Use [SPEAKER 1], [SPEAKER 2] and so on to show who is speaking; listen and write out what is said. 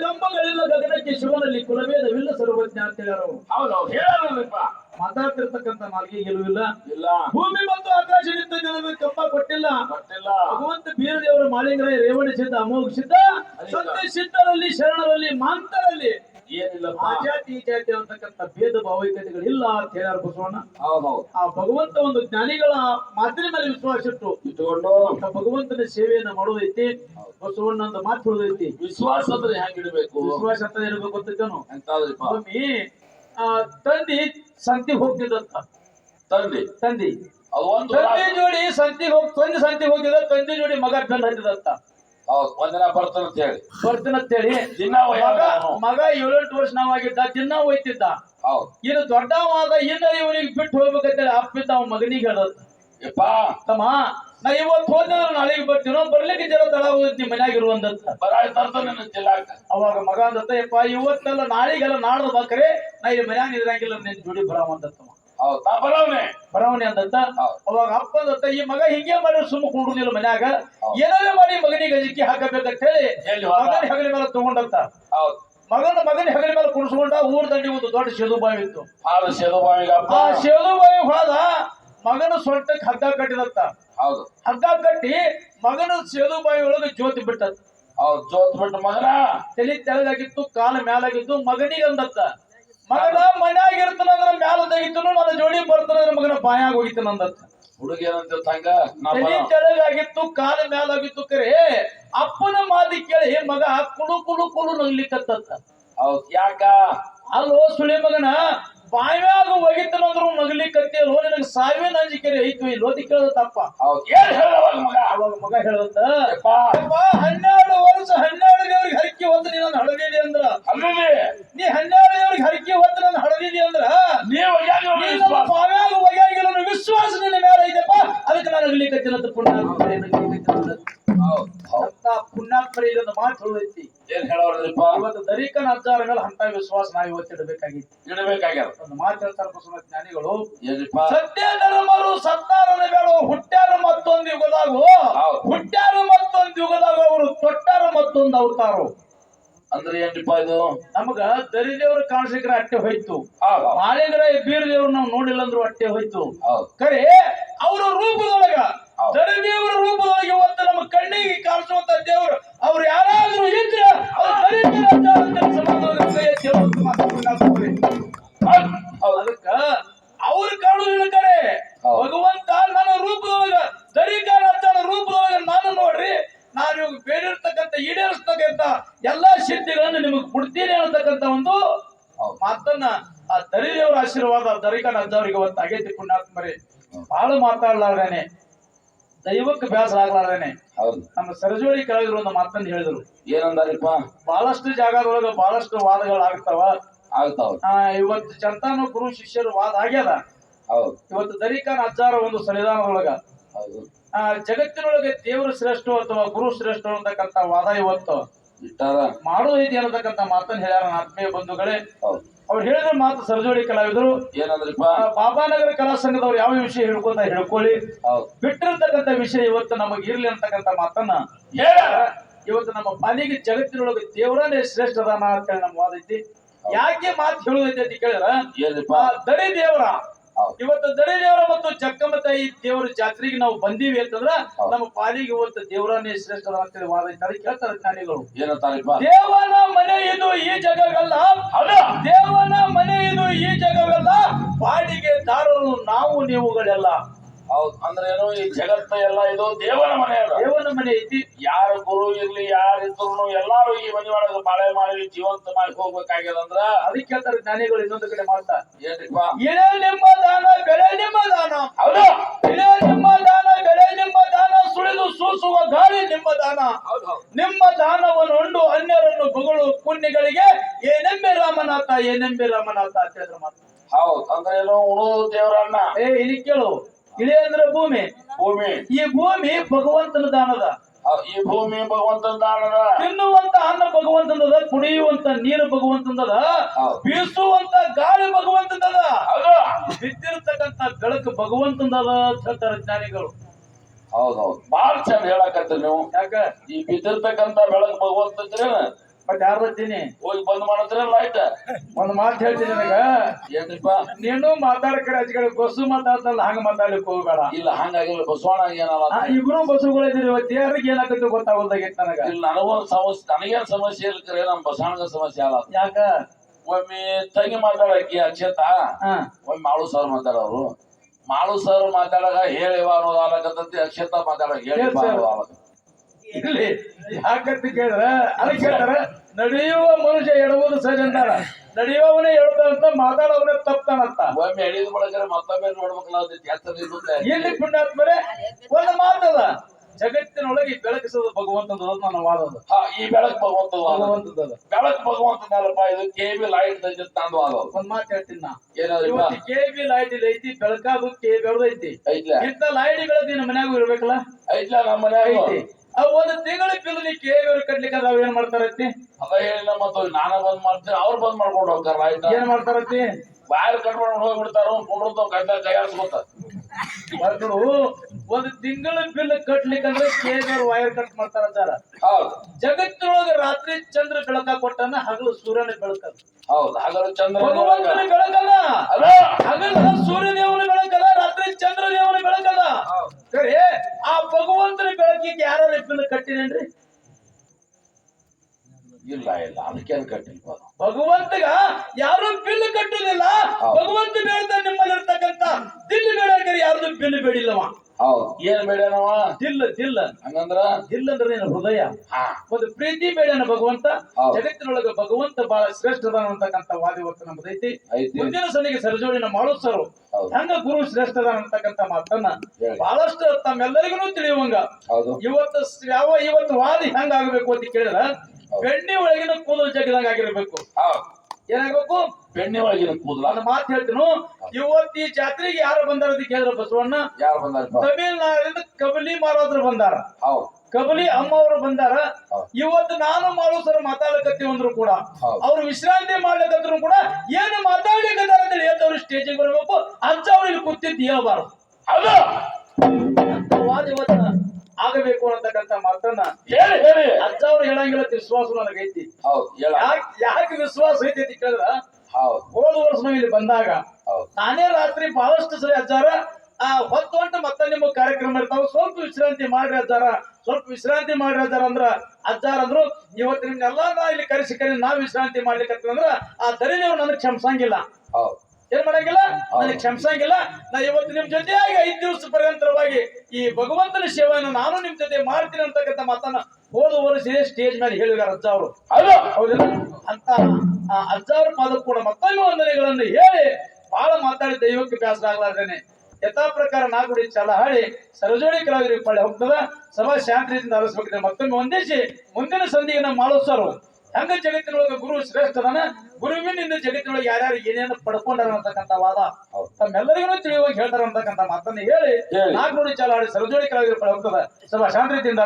[SPEAKER 1] ಗಂಬಗಳಿಲ್ಲ ಗಗನಕ್ಕೆ ಶಿವನಲ್ಲಿ ಕುಲಭೇದವಿಲ್ಲ ಸರ್ವಜ್ಞ ಅಂತ ಹೇಳರು.
[SPEAKER 2] ಹೌದೌದು. ಹೇಳಲ್ಲಪ್ಪ
[SPEAKER 1] ಮಾತಾಡ್ತಿರ್ತಕ್ಕಂಥ ನಾಲ್ಗೆ ಗೆಲುವಿಲ್ಲ
[SPEAKER 2] ಇಲ್ಲ.
[SPEAKER 1] ಭೂಮಿ ಮತ್ತು ಆಕಾಶ ನಿಂತ ಜನರಿಗೆ ಕಪ್ಪ ಕೊಟ್ಟಿಲ್ಲ.
[SPEAKER 2] ಕೊಟ್ಟಿಲ್ಲ.
[SPEAKER 1] ಭಗವಂತ ಬೀರದೇವರು ಮಾಳಿಂಗರ ರೇವಣಿ ಸಿದ್ಧ ಅಮೋಘ ಸಿದ್ಧ ಸತ್ಯ ಸಿದ್ಧರಲ್ಲಿ ಶರಣರಲ್ಲಿ ಮಾಂತರಲ್ಲಿ. ಜಾತಿ ಈ ಜಾತಿ ಅಂತಕ್ಕಂಥ ಭೇದ ಭಾವೈಕ್ಯತೆಗಳಿಲ್ಲ ಅಂತ ಹೇಳ್ಯಾರ ಬಸವಣ್ಣ.
[SPEAKER 2] ಹೌದೌದು.
[SPEAKER 1] ಆ ಭಗವಂತ ಒಂದು ಜ್ಞಾನಿಗಳ ಮಾತಿನ ಮೇಲೆ ವಿಶ್ವಾಸ ಇಟ್ಟು
[SPEAKER 2] ಇಟ್ಕೊಂಡು
[SPEAKER 1] ಭಗವಂತನ ಸೇವೆಯನ್ನ ಮಾಡೋದೈತಿ. ಬಸವಣ್ಣ ಅಂತ ಮಾತು ಹೇಳೋದೈತಿ.
[SPEAKER 2] ವಿಶ್ವಾಸ ಅಂದ್ರೆ ಹೆಂಗ್ ಇಡಬೇಕು?
[SPEAKER 1] ವಿಶ್ವಾಸ ಅಂತ ಇರ್ಬೇಕು ಅಂತಕ್ಕನು ಸ್ವಾಮಿ ತಂದಿ ಸಂತಿ ಹೋಗ್ತಿದ್ದಂತ.
[SPEAKER 2] ತಂದಿ.
[SPEAKER 1] ತಂದಿ.
[SPEAKER 2] ಅದು ಒಂದು
[SPEAKER 1] ತಂದಿ ಜೋಡಿ ಸಂತಿ ಹೋಗಿ ತಂದಿ ಸಂತಿಗೆ ಹೋಗಿದ ತಂದಿ ಜೋಡಿ ಮಗ ಬೆನ್ನ ಹತ್ತಿದಂತ
[SPEAKER 2] ಹೌದು ಒಂದಿನ ಹೇಳಿ ದಿನ
[SPEAKER 1] ಮಗ ಮಗ ಏಳೆಂಟು ವರ್ಷ ನಾವಾಗಿದ್ದ ದಿನ ಹೋಯ್ತಿದ್ದ
[SPEAKER 2] ಹೌದು.
[SPEAKER 1] ಇನ್ನು ದೊಡ್ಡವಾದ ಇನ್ನ ಇವನಿಗೆ ಬಿಟ್ಟು ಹೋಗ್ಬೇಕಂತೇಳಿ ಅಪ್ಪಿದ್ದ ಅವ ಮಗನಿಗೆ ಹೇಳೋದು.
[SPEAKER 2] ಯಪ್ಪ.
[SPEAKER 1] ತಮ್ಮ ನಾ ಇವತ್ತು ಹೋದ್ರೆ ನಾಳೆಗೆ ಬರ್ತೀನೋ. ಬರ್ಲಿಕ್ಕೆ ಜರ ತಡ ಹೋಗುತ್ತೆ ಮನ್ಯಾಗ
[SPEAKER 2] ಇರುವಂತ ತರ್ತಾನೆ
[SPEAKER 1] ಅವಾಗ ಮಗ ಅಂದತ್ತ ಯಪ್ಪ ಇವತ್ತೆಲ್ಲ ನಾಳೆಗೆಲ್ಲ ನಾಡ್ದು ಬಾಕ್ರೆ ನಾ ಇಲ್ಲಿ ಮನ್ಯಾಗ ಇದ್ರಂಗಿಲ್ಲ ನಿನ್ ಜೋಡಿ ಬರಾವಂದತ್ತಮ್ಮ
[SPEAKER 2] ಬರವನೆ
[SPEAKER 1] ಬರವಣಿ. ಅಂದತ್ತ
[SPEAKER 2] ಹೌದು.
[SPEAKER 1] ಅವಾಗ ಅಪ್ಪ ಅಂದತ್ತ ಈ ಮಗ ಹಿಂಗೆ ಮಾಡಿ ಸುಮ್ಮ ಕೂಡುದಿಲ್ಲ ಮನ್ಯಾಗ? ಏನಾರೇ ಮಾಡಿ ಮಗನಿಗೆ ಅಜಿಕೆ ಹಾಕಬೇಕಂತ ಹೇಳಿ? ಮಗನ ಹೆಗಲ ಮೇಲೆ ತಗೊಂಡಂತ.
[SPEAKER 2] ಹೌದು.
[SPEAKER 1] ಮಗನ ಮಗನ ಹೆಗಲ ಮೇಲೆ ಕುಣಿಸ್ಕೊಂಡ ಊರ್ ದಂಡಿ ಒಂದು ದೊಡ್ಡ ಸೇದು ಬಾವಿ ಇತ್ತು ಆ ಸೇದು ಬಾವಿ ಹೋದ ಮಗನ ಸೊಂಟಕ್ಕೆ ಹಗ್ಗ ಕಟ್ಟಿದಂತ.
[SPEAKER 2] ಹೌದು.
[SPEAKER 1] ಹಗ್ಗ ಕಟ್ಟಿ ಮಗನ ಸೇದು ಬಾವಿ ಒಳಗೆ ಜ್ಯೋತಿ ಬಿಟ್ಟದ.
[SPEAKER 2] ಹೌದು ಜೋತ್ ಬಿಟ್ಟು ಮಗನ.
[SPEAKER 1] ತಲೆ ತೆಳಗಾಗಿತ್ತು ಕಾಲ ಮ್ಯಾಲಾಗಿತ್ತು ಮಗನಿಗೆ ಅಂದತ್ತ ಮಗನ ಮನ್ಯಾಗ ಮಗನ ಬಾಯಾಗ ಹೋಗಿತ್ತು ಅಂದತ್ತ
[SPEAKER 2] ಹುಡುಗಿ ಏನಂತ ತಂಗ? ನಾ
[SPEAKER 1] ತಲೆ
[SPEAKER 2] ಬರೋ
[SPEAKER 1] ತೆಳಗಾಗಿತ್ತು ಕಾಲ ಮ್ಯಾಲಾಗಿತ್ತು ಕರೆ. ಅಪ್ಪನ ಮಾತಿ ಕೇಳಿ ಮಗ ಕುಳು ಕುಳು ಕುಳು ನಗ್ಲಿಕ್ಕತ್ತ
[SPEAKER 2] ಹೌದು ಯಾಕ?
[SPEAKER 1] ಅಲ್ಲೋ ಸುಳಿ ಮಗನ ಬಾಯಾಗ ಹೋಗಿತ್ತನಂದ್ರು ನಗ್ಲಿಕ್ಕತ್ತಿ ಅಲ್ಲೋ ನಿನಗೆ ಸಾವಿನ ಅಂಜಿಕೆರೆ ಐತು ಇಲ್ಲಿ ಓದಿ ಕೇಳದ ತಪ್ಪ
[SPEAKER 2] ಹೌದು ಏನ್ ಹೇಳವಾಗ ಮಗ?
[SPEAKER 1] ಅವಾಗ ಮಗ ಹೇಳತ್ತ
[SPEAKER 2] ಯಪ್ಪ.
[SPEAKER 1] ಅಪ್ಪ ಹನ್ನೆರಡು ವರ್ಷ ಹನ್ನೆರಡು ದೇವ್ರಿಗೆ ಹರಕೆ ಹೊತ್ತು ನೀನು ಹಳದಿದೆ ಅಂದ್ರ. ನೀ ಹನ್ನೆರಡು ದೇವ್ರಿಗೆ ಹರಕೆ ಹೊತ್ತ ನನ್ನ ಹಳದಿದೆ ಅಂದ್ರ.
[SPEAKER 2] ನೀವು ಯಾಕೆ
[SPEAKER 1] ನೀ
[SPEAKER 2] ನೋಡಿ
[SPEAKER 1] ನನ್ನ ಬಾವ್ಯಾಗ ಒಗ್ಯಾಗಿಲ್ಲ ಅನ್ನೋ ವಿಶ್ವಾಸ ನಿನ್ನ ಮೇಲೆ ಐತಪ್ಪ
[SPEAKER 2] ಹೌದು
[SPEAKER 1] ಅಂತ ಪುಣ್ಯಾತ್ಮರೇ ಇದೊಂದು ಮಾತು ಹೇಳೈತಿ
[SPEAKER 2] ಏನ್ ಹೇಳೋರಪ್ಪ
[SPEAKER 1] ಇವತ್ತು ದರಿಕನ ಅಜ್ಜಾರ ಮೇಲೆ ಅಂತ ವಿಶ್ವಾಸ ನಾವು ಇವತ್ತು ಇಡಬೇಕಾಗಿತ್ತು
[SPEAKER 2] ಇಡಬೇಕಾಗ್ಯಾರ
[SPEAKER 1] ಒಂದು ಮಾತು ಹೇಳ್ತಾರೆ ಬಸವಣ್ಣ ಜ್ಞಾನಿಗಳು. ಸತ್ಯ ಧರ್ಮರು ಸತ್ತಾರನ ಬೇಡ ಹುಟ್ಟ್ಯಾರ ಮತ್ತೊಂದು ಯುಗದಾಗು. ಹುಟ್ಟ್ಯಾರ ಮತ್ತೊಂದು ಯುಗದಾಗ ಅವರು ತೊಟ್ಟಾರ ಮತ್ತೊಂದು ಅವತಾರು
[SPEAKER 2] ಅಂದ್ರೆ ಏನ್ರಿಪ್ಪ ಇದು?
[SPEAKER 1] ನಮಗ ದರಿದೇವ್ರ ಕಾಣಿಸಿಕ್ರೆ ಅಟ್ಟೆ ಹೋಯ್ತು.
[SPEAKER 2] ಹೌದು
[SPEAKER 1] ಮಾಳಿಂಗರ ಬೀರ್ ದೇವ್ರು ನಾವು ನೋಡಿಲ್ಲ ಅಂದ್ರು ಅಟ್ಟೆ ಹೋಯ್ತು. ಕರೆ ಅವರ ಆಶೀರ್ವಾದ ದರಿಕನ ಅಜ್ಜವರಿಗೆ ಇವತ್ತು ಆಗೈತಿ ಪುಣ್ಯಾತ್ಮರಿ ಬಹಳ ಮಾತಾಡ್ಲಾರ್ದೇನೆ. ದೈವಕ್ಕೆ ಬೇಸರ ಆಗ್ಲಾರ್ದೇನೆ ನಮ್ಮ ಸರಜೋಳಿ ಕೆಳಗಿರೋ ಒಂದು ಮಾತನ್ನ ಹೇಳಿದ್ರು.
[SPEAKER 2] ಏನಂದಾರಿಪ್ಪ?
[SPEAKER 1] ಬಹಳಷ್ಟು ಜಾಗದೊಳಗ ಬಹಳಷ್ಟು ವಾದಗಳು ಆಗ್ತಾವ.
[SPEAKER 2] ಆಗ್ತಾವ.
[SPEAKER 1] ಆ, ಇವತ್ತು ಜನತಾನು ಗುರು ಶಿಷ್ಯರು ವಾದ ಆಗ್ಯದ.
[SPEAKER 2] ಹೌದು.
[SPEAKER 1] ಇವತ್ತು ದರಿಕನ ಅಜ್ಜಾರ ಒಂದು ಸಂವಿಧಾನದೊಳಗ
[SPEAKER 2] ಹೌದು.
[SPEAKER 1] ಆ ಜಗತ್ತಿನೊಳಗೆ ದೇವರು ಶ್ರೇಷ್ಠ ಅಥವಾ ಗುರು ಶ್ರೇಷ್ಠ ಅಂತಕ್ಕಂಥ ವಾದ ಇವತ್ತು. ಮಾಡೋದೈತಿ ಅನ್ನತಕ್ಕಂಥ ಮಾತನ್ನ ಹೇಳ್ಯಾರ ಆತ್ಮೀಯ ಬಂಧುಗಳೇ.
[SPEAKER 2] ಹೌದು.
[SPEAKER 1] ಅವ್ರು ಹೇಳಿದ ಮಾತು ಸರ್ಜೋಡಿ ಕಲಾವಿದರು. ಏನಂದ್ರೆ ಪಾಪಾನಗರ ಕಲಾ ಸಂಘದವ್ರು ಯಾವ ವಿಷಯ ಹೇಳ್ಕೊತ ಹೇಳ್ಕೊಳ್ಳಿ ಬಿಟ್ಟಿರ್ತಕ್ಕಂಥ ವಿಷಯ ಇವತ್ತು ನಮಗೆ ಇರ್ಲಿ ಅಂತಕ್ಕಂಥ ಮಾತನ್ನ
[SPEAKER 2] ಹೇಳ
[SPEAKER 1] ಇವತ್ತು ನಮ್ಮ ಪಾಲಿಗೆ ಜಗತ್ತಿನೊಳಗೆ ದೇವರನೇ ಶ್ರೇಷ್ಠ ಅದಾನ ಅಂತೇಳಿ ನಮ್ಮ ವಾದ ಐತಿ ಯಾಕೆ ಮಾತು ಹೇಳುದೈತಿ ಅಂತ ಕೇಳಿದ್ರ ದರಿ ದೇವರ ಇವತ್ತು ದರಿ ದೇವರ ಮತ್ತು ಜಕ್ಕಮ್ಮ ತಾಯಿ ದೇವರ ಜಾತ್ರೆಗೆ ನಾವು ಬಂದೀವಿ ಅಂತಂದ್ರ. ನಮ್ಮ ಪಾಲಿಗೆ ಇವತ್ತು ದೇವರನ್ನೇ ಶ್ರೇಷ್ಠ ಅಂತೇಳಿ ವಾದ ಕೇಳ್ತಾರೆ ಜ್ಞಾನಿಗಳು.
[SPEAKER 2] ಏನಂತಾರಿಪ್ಪ
[SPEAKER 1] ದೇವನ ಮನೆ ಇದು ಈ ಜಗವೆಲ್ಲ. ದೇವನ ಮನೆ ಇದು ಈ ಜಗವೆಲ್ಲ. ಬಾಡಿಗೆ ದಾರರು ನಾವು ನೀವುಗಳೆಲ್ಲ.
[SPEAKER 2] ಹೌದು. ಅಂದ್ರೆ ಏನು ಈ ಜಗತ್ತ ಎಲ್ಲ ಇದು ದೇವರ ಮನೆ ಅದ
[SPEAKER 1] ದೇವನ ಮನೆ ಐತಿ.
[SPEAKER 2] ಯಾರ ಗುರು ಇರ್ಲಿ ಯಾರ ಇದ್ರು ಎಲ್ಲಾರು ಈ ಮನೆ ಒಳಗ ಬಾಳೆ ಮಾಡಿ ಜೀವಂತ ಮಾಡಿ ಹೋಗ್ಬೇಕಾಗ್ಯದ ಅಂದ್ರ?
[SPEAKER 1] ಅದಕ್ಕೆ ಹೇಳ್ತಾರೆ ಜ್ಞಾನಿಗಳು ಇನ್ನೊಂದು ಕಡೆ ಮಾಡ್ತಾ.
[SPEAKER 2] ಏನ್ರಿಪ್ಪ?
[SPEAKER 1] ಇಳೆ ನಿಮ್ಮ ದಾನ ಬೆಳೆ ನಿಮ್ಮ ದಾನ.
[SPEAKER 2] ಹೌದು.
[SPEAKER 1] ಇಳೆ ನಿಮ್ಮ ದಾನ ಬೆಳೆ ನಿಮ್ಮ ದಾನ ಸುಳಿದು ಸೂಸುವ ಗಾಳಿ ನಿಮ್ಮ ದಾನ. ನಿಮ್ಮ ದಾನವನ್ನು ಉಂಡು ಅನ್ಯರನ್ನು ಬಗಳು ಪುಣ್ಯಗಳಿಗೆ ಏನೆಂಬೆ ರಾಮನಾಥ ಏನೆಂಬೆ ರಾಮನಾಥ ಅಂತ ಹೇಳಿದ್ರೆ ಮಾತು
[SPEAKER 2] ಹೌದು. ಅಂದ್ರೆ ಏನು ಉಣೋ ದೇವರನ್ನ
[SPEAKER 1] ಏ ಇಲ್ಲಿ ಕೇಳು. ಇಳೆ ಅಂದ್ರೆ ಭೂಮಿ.
[SPEAKER 2] ಭೂಮಿ.
[SPEAKER 1] ಈ ಭೂಮಿ ಭಗವಂತನ ದಾನದ.
[SPEAKER 2] ಈ ಭೂಮಿ ಭಗವಂತನ ದಾನದ.
[SPEAKER 1] ತಿನ್ನುವಂತ ಅನ್ನ ಭಗವಂತನದ ಕುಡಿಯುವಂತ ನೀರು ಭಗವಂತನದ. ಬೀಸುವಂತ ಗಾಳಿ ಭಗವಂತನದ
[SPEAKER 2] ಹೌದು.
[SPEAKER 1] ಬಿದ್ದಿರ್ತಕ್ಕಂಥ ಬೆಳಕು ಭಗವಂತನದ ಅಂತ ಹೇಳ್ತಾರೆ ಜ್ಞಾನಿಗಳು.
[SPEAKER 2] ಹೌದೌದು ಬಾಳ ಚಂದ ಹೇಳಕತ್ತ ನೀವು.
[SPEAKER 1] ಯಾಕ?
[SPEAKER 2] ಈ ಬಿದ್ದಿರ್ತಕ್ಕಂತ ಬೆಳಕು ಭಗವಂತಂದ್ರೇನ
[SPEAKER 1] ಬಟ್ ಯಾರು ಬರ್ತೀನಿ?
[SPEAKER 2] ಹೋಗಿ ಬಂದ್ ಮಾಡತ್ರ ಲೈಟ್
[SPEAKER 1] ಒಂದ್ ಮಾತು ಹೇಳ್ತೀನಿ ನನಗ.
[SPEAKER 2] ಏನಪ್ಪ
[SPEAKER 1] ನೀನು ಮಾತಾಡಕ್ಕೆ ರಾಜಕೀಯ ಬಸ್ಸು ಮಾತಾಡ್ತಲ್ಲ ಹಂಗ ಮಾತಾಡ್ಲಿಕ್ಕೆ ಹೋಗ್ಬೇಡ.
[SPEAKER 2] ಇಲ್ಲ ಹಂಗಾಗಿಲ್ಲ ಬಸವಣ್ಣ ಏನಲ್ಲ
[SPEAKER 1] ಇಬ್ರು ಬಸ್ಸುಗಳು ಇದ್ರಿ ಇವತ್ತು. ಯಾರಿಗೆ ಏನಾಗುತ್ತೆ ಗೊತ್ತಾಗೋದಾಗಿತ್ತು ನನಗ.
[SPEAKER 2] ಇಲ್ಲ ನನಗೊಂದು ಸಮಸ್ಯೆ ನನಗೇನ್ ಸಮಸ್ಯೆ ಇಲ್ಕರೆ ನಮ್ ಬಸವಣ್ಣಗ ಸಮಸ್ಯೆ ಅಲ್ಲ
[SPEAKER 1] ಯಾಕ?
[SPEAKER 2] ಒಮ್ಮೆ ತಂಗಿ ಮಾತಾಡಕ್ಕೆ ಅಕ್ಷತ ಒಮ್ಮೆ ಮಾಳು ಸರ್ ಮಾತಾಡೋರು. ಮಾಳು ಸರ್ ಮಾತಾಡಾಗ ಹೇಳಿವ ಅನ್ನೋದು ಆಲಕತ್ತಂತೆ ಅಕ್ಷತ ಮಾತಾಡಕ್
[SPEAKER 1] ಹೇಳಿ ಯಾಕಂತ ಕೇಳಿದ್ರ? ಅದಕ್ಕೆ ಹೇಳ್ತಾರ ನಡೆಯುವ ಮನುಷ್ಯ ಎಡುವುದು ಸರಿ ಅಂತಾರ ನಡೆಯುವವನೇ ಹೇಳ್ತಾನಂತ ಮಾತಾಡೋವನೇ ತಪ್ತಾನಂತ
[SPEAKER 2] ಒಮ್ಮೆ ಎಳಿದ ಬಳಕರೆ ಮತ್ತೊಮ್ಮೆ ನೋಡ್ಬೇಕಲ್ಲ ಎಲ್ಲಿ ಪುಣ್ಯ ಆದ್ಮೇಲೆ
[SPEAKER 1] ಇಲ್ಲಿ ಪುಣ್ಯಾತ್ಮರೇ? ಒಂದು ಮಾತದ ಜಗತ್ತಿನೊಳಗೆ ಈ ಬೆಳಕಿಸೋದು ಭಗವಂತದ ನನ್ನ ವಾದದ
[SPEAKER 2] ಈ ಬೆಳಕ್ ಭಗವಂತ
[SPEAKER 1] ಭಗವಂತದ
[SPEAKER 2] ಬೆಳಕ್ ಭಗವಂತನಲ್ಲಪ್ಪ ಇದು ಕೇಬಿ ಲೈಟ್ ತಂದು ವಾದ
[SPEAKER 1] ಒಂದ್ ಮಾತು ಹೇಳ್ತೀನಿ ನಾ. ಏನಾದ್ರು ಕೇಬಿ ಲೈಟ್ ಇಲ್ಲಿ ಐತಿ ಬೆಳಕಾಗು ಕೆ ಅವ್ರದ್ದು ಐತಿ
[SPEAKER 2] ಐತ್ಲ?
[SPEAKER 1] ಇಂತ ಲೈಟ್ ಬೆಳಕು ನಿನ್ನ ಮನ್ಯಾಗ ಇರ್ಬೇಕಲ್ಲ?
[SPEAKER 2] ಐತ್ಲ ನಮ್ಮ ಮನ್ಯಾಗ?
[SPEAKER 1] ಐತಿ. ಅವ್ ಒಂದು ತಿಂಗಳ ಬಿಲ್ ನೀ ಕೆ ಬಿ ಕಟ್ಲಿಕ್ಕೆ ನಾವ್ ಏನ್ ಮಾಡ್ತಾರತ್ತಿ?
[SPEAKER 2] ಅದ ಏನಿಲ್ಲ ಮತ್ತ ನಾನ ಬಂದ್ ಮಾಡ್ತೀನಿ ಅವ್ರು ಬಂದ್ ಮಾಡ್ಕೊಂಡು ಹೋಗ್ತಾರ ಆಯ್ತಾ?
[SPEAKER 1] ಏನ್ ಮಾಡ್ತಾರೈತಿ
[SPEAKER 2] ವೈರ್ ಕಟ್ಕೊಂಡು ಹೋಗ್ಬಿಡ್ತಾರ ಕುಡ್ರದ್ದು ಗಂಡ ಕೈ
[SPEAKER 1] ಒಂದ್ ತಿಂಗಳ ಬಿಲ್ ಕಟ್ಲಿಕ್ಕಂದ್ರೆ ಕೆ ಬಿ ವೈರ್ ಕಟ್ ಮಾಡ್ತಾರ
[SPEAKER 2] ಹೌದು.
[SPEAKER 1] ಜಗತ್ತಿನೊಳಗೆ ರಾತ್ರಿ ಚಂದ್ರ ಬೆಳಕ ಕೊಟ್ಟನ ಹಗಲು ಸೂರ್ಯನ ಬೆಳಕಲ್ಲ
[SPEAKER 2] ಹೌದು ಹಗಲು ಚಂದ್ರ
[SPEAKER 1] ಭಗವಂತನ ಬೆಳಕಲ್ಲ? ಹಗಲ ಸೂರ್ಯ ದೇವನ ಬೆಳಕಲ್ಲ ರಾತ್ರಿ ಚಂದ್ರ ದೇವನ ಬೆಳಕಲ್ಲ ಸರಿ ಆ ಭಗವಂತನ ಯಾರು ಬಿಲ್ ಕಟ್ಟಿನೇನ್ರಿ?
[SPEAKER 2] ಇಲ್ಲ ಇಲ್ಲ ಅದಕ್ಕೇನು ಕಟ್ಟಿಲ್ಪ ಅದು.
[SPEAKER 1] ಭಗವಂತಗ ಯಾರು ಬಿಲ್ ಕಟ್ಟಲಿಲ್ಲ ಭಗವಂತ ಹೇಳ್ತಾನೆ ನಿಮ್ಮಲ್ಲಿ ಇರ್ತಕ್ಕಂತ ಬೇಡ ಯಾರ್ದು ಬಿಲ್ ಬೇಡಿಲ್ಲವ.
[SPEAKER 2] ಹೌದು. ಏನ್ ಬೇಡನವ
[SPEAKER 1] ದಿಲ್ ದಿಲ್
[SPEAKER 2] ಹಂಗಂದ್ರ?
[SPEAKER 1] ದಿಲ್ ಅಂದ್ರೆ ನಿನ್ನ ಹೃದಯ. ಒಂದು ಪ್ರೀತಿ ಬೇಡನ ಭಗವಂತ. ಜಗತ್ತಿನೊಳಗೆ ಭಗವಂತ ಬಹಳ ಶ್ರೇಷ್ಠದಾನ ವಾದಿ ವಾದ ಇವತ್ತು ನಮ್ದೈತಿ ಮುಂದಿನ ಸನಿಗೆ ಸರಜೋಡಿನ ಮಾಡೋತ್ಸರು
[SPEAKER 2] ಹೌದು.
[SPEAKER 1] ಹೆಂಗ ಗುರು ಶ್ರೇಷ್ಠದಾನಂತಕ್ಕಂತ ಮಾತನ್ನ
[SPEAKER 2] ಹೇಳಿ.
[SPEAKER 1] ಬಹಳಷ್ಟು ತಮ್ಮೆಲ್ಲರಿಗೂ ತಿಳಿಯುವಂಗ.
[SPEAKER 2] ಹೌದು.
[SPEAKER 1] ಇವತ್ತು ಯಾವ ಇವತ್ತು ವಾದಿ ಹೆಂಗಾಗಬೇಕು ಅಂತ ಕೇಳಿದ್ರ ಬೆಣ್ಣೆ ಒಳಗಿನ ಕೂದಲು ಜಗದಂಗ ಆಗಿರ್ಬೇಕು ಏನಾಗ್ಬೇಕು?
[SPEAKER 2] ಬೆಣ್ಣೆ ಒಳಗಿನ ಕೂದಲ
[SPEAKER 1] ನಾನು ಮಾತು ಹೇಳ್ತೀನಿ. ಇವತ್ತು ಈ ಜಾತ್ರೆಗೆ ಯಾರು ಬಂದಾರ ಅಂತ ಕೇಳಿದ್ರ ಬಸವಣ್ಣ
[SPEAKER 2] ಯಾರು ಬಂದಾರಪ್ಪ
[SPEAKER 1] ತಮಿಳ್ನಾಡಿಂದ ಕಬಲಿ ಮಾರೋದ್ರ ಬಂದಾರ.
[SPEAKER 2] ಹೌದು.
[SPEAKER 1] ಕಬಲಿ ಅಮ್ಮ ಅವರು ಬಂದಾರ. ಇವತ್ತು ನಾನು ಮಾಡೋ ಸರ್ ಮಾತಾಡಕತ್ತೀವಿ ಅಂದ್ರು ಕೂಡ. ಅವ್ರು ವಿಶ್ರಾಂತಿ ಮಾಡ್ಲಿಕ್ಕಂದ್ರು ಕೂಡ ಏನು ಮಾತಾಡ್ಲಿಕ್ಕಂತಾರ ಅಂತ ಹೇಳಿ ಅವ್ರು ಸ್ಟೇಜಿಗೆ ಬರ್ಬೇಕು. ಅಜ್ಜ ಅವ್ರು ಇಲ್ಲಿ ಕೂತಿದ್ದು ಹೇಳ್ಬಾರ್ದು.
[SPEAKER 2] ಹೌದು.
[SPEAKER 1] ವಾದ ಇವತ್ತು ಆಗಬೇಕು ಅಂತಕ್ಕಂಥ ಮಾತನ್ನ
[SPEAKER 2] ಹೇಳಿ ಹೇಳಿ.
[SPEAKER 1] ಅಜ್ಜ ಅವ್ರು ಹೇಳಂಗಿಲ್ಲ ಅಂತ ವಿಶ್ವಾಸ ನನಗೈತಿ
[SPEAKER 2] ಹೌದು
[SPEAKER 1] ಯಾಕೆ ವಿಶ್ವಾಸ ಐತಿ ಅಂತ ಕೇಳಿದ್ರ?
[SPEAKER 2] ಹೌದು.
[SPEAKER 1] ಹೋದ ವರ್ಷ ನಾವು ಇಲ್ಲಿ ಬಂದಾಗ ನಾನೇ ರಾತ್ರಿ ಬಹಳಷ್ಟು ಸರಿ ಅಜ್ಜಾರ ಆ ಹೊತ್ತು ಹೊಂಟು ಮತ್ತೆ ನಿಮ್ಮ ಕಾರ್ಯಕ್ರಮ ಇರ್ತಾವ. ಸ್ವಲ್ಪ ವಿಶ್ರಾಂತಿ ಮಾಡ್ರಿ ಅಜ್ಜಾರ. ಸ್ವಲ್ಪ ವಿಶ್ರಾಂತಿ ಮಾಡ್ರಿ ಅಜ್ಜಾರ ಅಂದ್ರ ಅಜ್ಜಾರ ಅಂದ್ರು ಇವತ್ತು ನಿಮ್ನೆಲ್ಲ ನಾ ಇಲ್ಲಿ ಕರೆಸಿ ಕರಿ ನಾ ವಿಶ್ರಾಂತಿ ಮಾಡ್ಲಿಕ್ಕೆ ಅಂದ್ರ ಆ ದರಿ ನೀವು ನನಗೆ ಕ್ಷಮಿಸಂಗಿಲ್ಲ.
[SPEAKER 2] ಹೌದು.
[SPEAKER 1] ಏನ್ ಮಾಡಂಗಿಲ್ಲ? ನನಗೆ ಕ್ಷಮಿಸಂಗಿಲ್ಲ. ನಾ ಇವತ್ತು ನಿಮ್ ಜೊತೆಯಾಗಿ ಐದು ದಿವಸ ಪರ್ಯಂತರವಾಗಿ ಈ ಭಗವಂತನ ಸೇವೆಯನ್ನು ನಾನು ನಿಮ್ ಜೊತೆ ಮಾಡ್ತೀನಿ ಅಂತಕ್ಕಂಥ ಮಾತನ್ನ ಹೋದ ವರ್ಷ ಸ್ಟೇಜ್ ಮೇಲೆ ಹೇಳಿದಾರೆ ಅಜ್ಜ ಅವರು.
[SPEAKER 2] ಹೌದು.
[SPEAKER 1] ಹೌದಿಲ್ಲ? ಅಂತ ಆ ಅಜ್ಜ ಅವ್ರ ಪಾದ ಕೂಡ ಮತ್ತೊಮ್ಮೆ ವಂದನೆಗಳನ್ನು ಹೇಳಿ ಬಹಳ ಮಾತಾಡಿ ದೈವಕ್ಕೆ ಬ್ಯಾಸರ ಆಗ್ಲಾರ್ದೇನೆ ಯಥಾ ಪ್ರಕಾರ ನಾಗುಡಿ ಚಾಲ ಹಾಡಿ ಸರಜೋಡಿ ಕಲಾವಿದರಿಗೆ ಹೋಗ್ತದ ಸಭಾ ಶಾಂತಿಯಿಂದ ಆಲಿಸ್ಬೇಕಿದೆ. ಮತ್ತೊಮ್ಮೆ ಹೊಂದಿಸಿ ಮುಂದಿನ ಸಂಧಿಯನ್ನ ಮಾಡೋಸರು ಹೆಂಗ ಜಗತ್ತಿನೊಳಗ ಗುರು ಶ್ರೇಷ್ಠದನ ಗುರುವಿನಿಂದ ಜಗತ್ತಿನೊಳಗೆ ಯಾರ್ಯಾರು ಏನೇನು ಪಡ್ಕೊಂಡಾರ ಅಂತಕ್ಕಂಥ ವಾದ. ತಮ್ಮೆಲ್ಲರಿಗೂ ತಿಳಿಯುವಾಗ ಹೇಳ್ತಾರ ಅಂತಕ್ಕಂಥ ಮಾತನ್ನ ಹೇಳಿ. ನಾಲ್ಕು ಚಾಲ ಹಾಡಿ ಸರಜೋಡಿ ಕಲಾವಿದರಿಗೆ ಪಳ್ಳಿ ಹೋಗ್ತದ ಸಭಾ ಶಾಂತಿ ರೀತಿಯಿಂದ